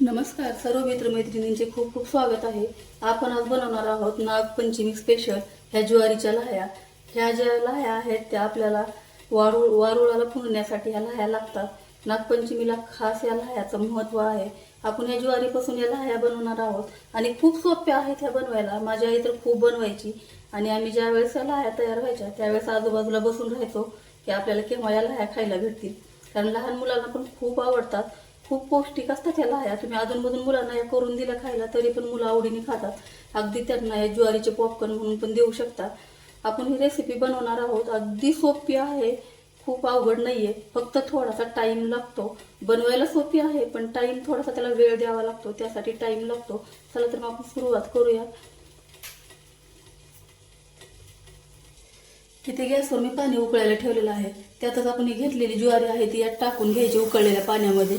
नमस्कार सर्व मित्रमैत्रिणींचे खूप खूप स्वागत आहे. आपण आज बनवणार आहोत नागपंचमी स्पेशल ह्या ज्वारीच्या लाह्या. ह्या ज्या लाह्या आहेत त्या आपल्याला वारुळ वारुळाला फुलण्यासाठी ह्या लाह्या लागतात. नागपंचमीला खास या लाह्याचं महत्त्व आहे. आपण या ज्वारीपासून या लाह्या बनवणार आहोत. आणि खूप सोप्या आहेत ह्या बनवायला. माझ्या आई तर खूप बनवायची. आणि आम्ही ज्या वेळेस या लाह्या तयार व्हायच्या त्यावेळेस आजूबाजूला बसून राहायचो की आपल्याला केव्हा या लाह्या खायला भेटतील. कारण लहान मुलांना पण खूप आवडतात. खूप पौष्टिक असतात ह्या लाह्या. तुम्ही अधूनमधून मुलांना या करून दिल्या खायला तरी पण मुलं आवडीने खातात. अगदी त्यांना या ज्वारीचे पॉपकॉर्न म्हणून पण देऊ शकता आपण ही रेसिपी बनवणार आहोत. अगदी सोपी आहे. खूप अवघड नाही आहे फक्त थोडासा टाईम लागतो. बनवायला सोपी आहे पण टाईम थोडासा त्याला वेळ द्यावा लागतो. त्यासाठी टाईम लागतो. चला तर मग आपण सुरुवात करूया. इथे गॅसवर मी पाणी उकळायला ठेवलेलं आहे. त्यातच आपण ही घेतलेली ज्वारी आहे ती यात टाकून घ्यायची उकळलेल्या पाण्यामध्ये.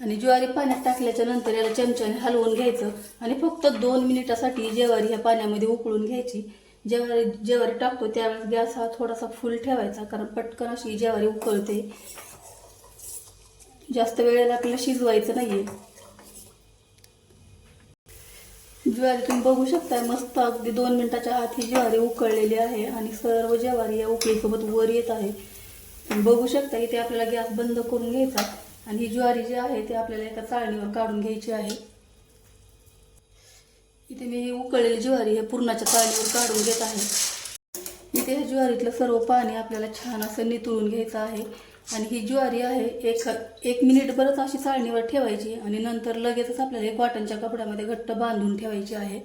आणि ज्वारी पाण्यात टाकल्याच्या नंतर याला चमच्याने हलवून घ्यायचं. आणि फक्त दोन मिनिटासाठी ज्वारी ह्या पाण्यामध्ये उकळून घ्यायची. ज्वारी ज्वारी टाकतो त्यावेळेस गॅस हा थोडासा फुल ठेवायचा कारण पटकन अशी ज्वारी उकळते. जास्त वेळेला आपल्याला शिजवायचं नाहीये. ज्वारी तुम्ही बघू शकताय मस्त अगदी दोन मिनिटाच्या आत ही ज्वारी उकळलेली आहे आणि सर्व ज्वारी या उकळीसोबत वर येत आहे. तुम्ही बघू शकता इथे आपल्याला गॅस बंद करून घ्यायचा. आणि ही ज्वारी जी आहे ती आपल्याला एका चाळणीवर काढून घ्यायची आहे. इथे मी ही उकळलेली ज्वारी हे पूर्णाच्या चाळणीवर काढून घेत आहे. इथे ह्या ज्वारीतलं सर्व पाणी आपल्याला छान असं नितळून घ्यायचं आहे. आणि ही ज्वारी आहे एक एक मिनिटभरच अशी चाळणीवर ठेवायची आणि नंतर लगेचच आपल्याला एक कॉटनच्या कपड्यामध्ये घट्ट बांधून ठेवायची आहे.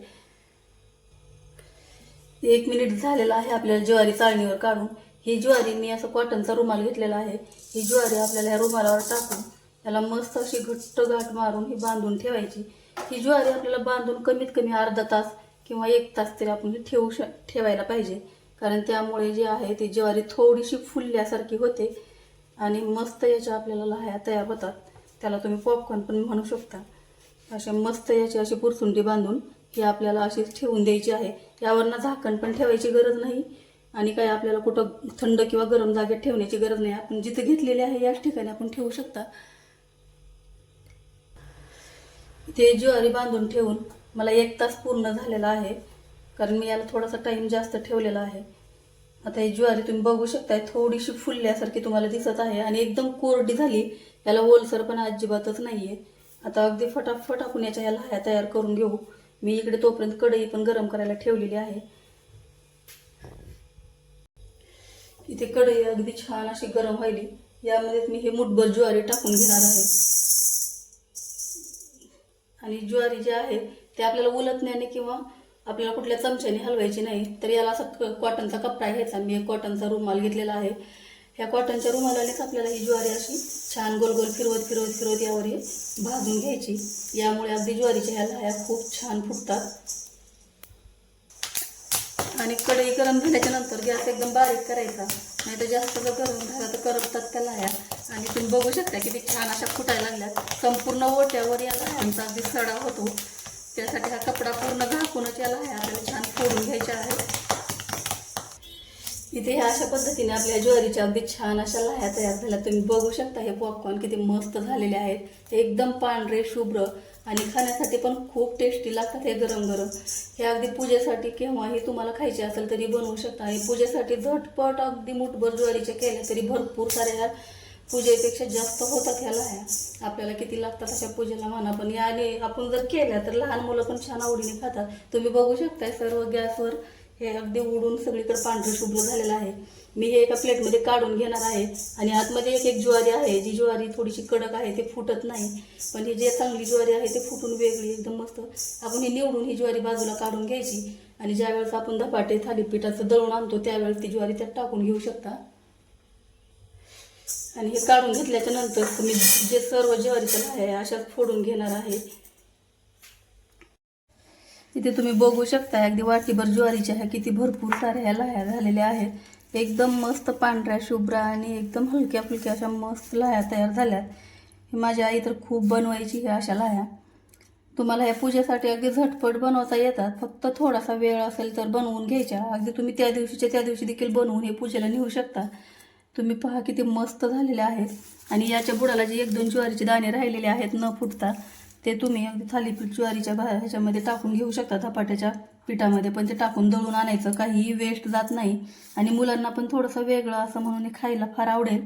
एक मिनिट झालेलं आहे आपल्याला ज्वारी चाळणीवर काढून. ही ज्वारी मी असं कॉटनचा रुमाल घेतलेला आहे. ही ज्वारी आपल्याला ह्या रुमालावर टाकून त्याला मस्त अशी घट्ट गाठ मारून ही बांधून ठेवायची. ही ज्वारी आपल्याला बांधून कमीत कमी अर्धा तास किंवा एक तास तरी आपण ठेवू श ठेवायला पाहिजे. कारण त्यामुळे जे आहे ती ज्वारी थोडीशी फुलल्यासारखी होते आणि मस्त याच्या आपल्याला लाह्या तयार होतात. त्याला तुम्ही पॉपकॉर्न पण म्हणू शकता. अशा मस्त याची अशी पुरसुंडी बांधून ही आपल्याला अशीच ठेवून द्यायची आहे. यावरनं झाकण पण ठेवायची गरज नाही. आणि काय आपल्याला कुठं थंड किंवा गरम जागेत ठेवण्याची गरज नाही. आपण जिथे घेतलेली आहे याच ठिकाणी आपण ठेवू शकता. ते ज्वारी बांधून ठेवून मला एक तास पूर्ण झालेला आहे कारण मी याला थोडासा टाईम जास्त ठेवलेला आहे. आता ही ज्वारी तुम्ही बघू शकताय थोडीशी फुलल्यासारखी तुम्हाला दिसत आहे आणि एकदम कोरडी झाली. याला ओलसर पण अजिबातच नाहीये. आता अगदी फटाफट आपण याच्या या लाह्या तयार करून घेऊ. मी इकडे तोपर्यंत कढई पण गरम करायला ठेवलेली आहे. इथे कढई अगदी छान अशी गरम व्हायली. यामध्ये मी हे मुठभर ज्वारी टाकून घेणार आहे. आणि ज्वारी जे आहे ते आपल्याला उलटण्याने किंवा आपल्याला कुठल्या चमच्याने हलवायची नाही तर याला असा क- कॉटनचा कपडा घ्यायचा. मी एक कॉटनचा रुमाल घेतलेला आहे. ह्या कॉटनच्या रुमालानेच आपल्याला ही ज्वारी अशी छान गोल गोल फिरवत फिरवत फिरवत यावर हे भाजून घ्यायची. यामुळे अगदी ज्वारीच्या ह्या लाह्या खूप छान फुटतात. आणि कढई गरम झाल्याच्यानंतर गॅस एकदम बारीक करायचा. नाही तर जास्त जर गरम झाला तर करपतात त्या लाह्या. आणि तुम्ही बघू शकता की ते छान अशा फुटायला लागल्यात. संपूर्ण ओट्यावर या लाह्यांचा अगदी सडा होतो. त्यासाठी हा कपडा पूर्ण झाकूनच या लाह्या आपल्याला छान फोडून घ्यायच्या आहेत. इथे ह्या अशा पद्धतीने आपल्या ज्वारीच्या अगदी छान अशा लाह्या तयार झाल्या. तुम्ही बघू शकता हे पॉपकॉर्न किती मस्त झालेले आहेत. एकदम पांढरे शुभ्र आणि खाण्यासाठी पण खूप टेस्टी लागतात हे गरम गरम हे अगदी पूजेसाठी केव्हाही तुम्हाला खायचे असेल तरी बनवू शकता. आणि पूजेसाठी झटपट अगदी मुठभर ज्वारीच्या केल्या तरी भरपूर साऱ्या ह्या पूजेपेक्षा जास्त होतात ह्या लाह्या. आपल्याला किती लागतात अशा पूजेला म्हणा पण याने आपण जर केल्या तर लहान मुलं पण छान आवडीने खातात. तुम्ही बघू शकताय सर्व गॅसवर हे अगदी उडून सगळीकडे पांढरं शुभ्र झालेलं आहे. मी हे एका प्लेटमध्ये काढून घेणार आहे आणि आतमध्ये एक एक ज्वारी आहे. जी ज्वारी थोडीशी कडक आहे ते फुटत नाही. पण ही जे चांगली ज्वारी आहे ते फुटून वेगळी एकदम मस्त. आपण ही निवडून ही ज्वारी बाजूला काढून घ्यायची आणि ज्यावेळेस आपण धपाटे थालीपीठाचं दळून आणतो त्यावेळेस ती ज्वारी त्यात टाकून घेऊ शकता. आणि हे काढून घेतल्याच्या नंतर तुम्ही जे सर्व ज्वारीचं आहे अशाच फोडून घेणार आहे. इथे तुम्ही बघू शकता अगदी वाटीभर ज्वारीच्या ह्या किती भरपूर साऱ्या ह्या लाह्या झालेल्या आहेत. एकदम मस्त पांढऱ्या शुभ्र आणि एकदम हलक्या फुलक्या अशा मस्त लाह्या तयार झाल्यात. ही माझी आई तर खूप बनवायची ह्या अशा लाह्या. तुम्हाला ह्या पूजेसाठी अगदी झटपट बनवता येतात. फक्त थोडासा वेळ असेल तर बनवून घ्यायच्या. अगदी तुम्ही त्या दिवशीच्या त्या दिवशी देखील बनवून हे पूजेला नेऊ शकता. तुम्ही पहा किती मस्त झालेले आहेत. आणि याच्या बुडाला जे एक दोन ज्वारीचे दाणे राहिलेले आहेत न फुटता ते तुम्ही अगदी थालीपीठ ज्वारीच्या भा ह्याच्यामध्ये टाकून घेऊ शकता धपाट्याच्या पिठामध्ये पण ते टाकून दळून आणायचं. काहीही वेस्ट जात नाही. आणि मुलांना पण थोडंसं वेगळं असं म्हणून हे खायला फार आवडेल.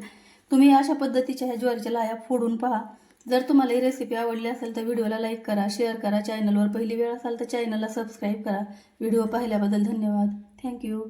तुम्ही अशा पद्धतीच्या ह्या ज्वारीच्या लाया फोडून पहा. जर तुम्हाला ही रेसिपी आवडली असेल तर व्हिडिओला लाईक करा शेअर करा. चॅनलवर पहिली वेळ असाल तर चॅनलला सबस्क्राईब करा. व्हिडिओ पाहिल्याबद्दल धन्यवाद. थँक्यू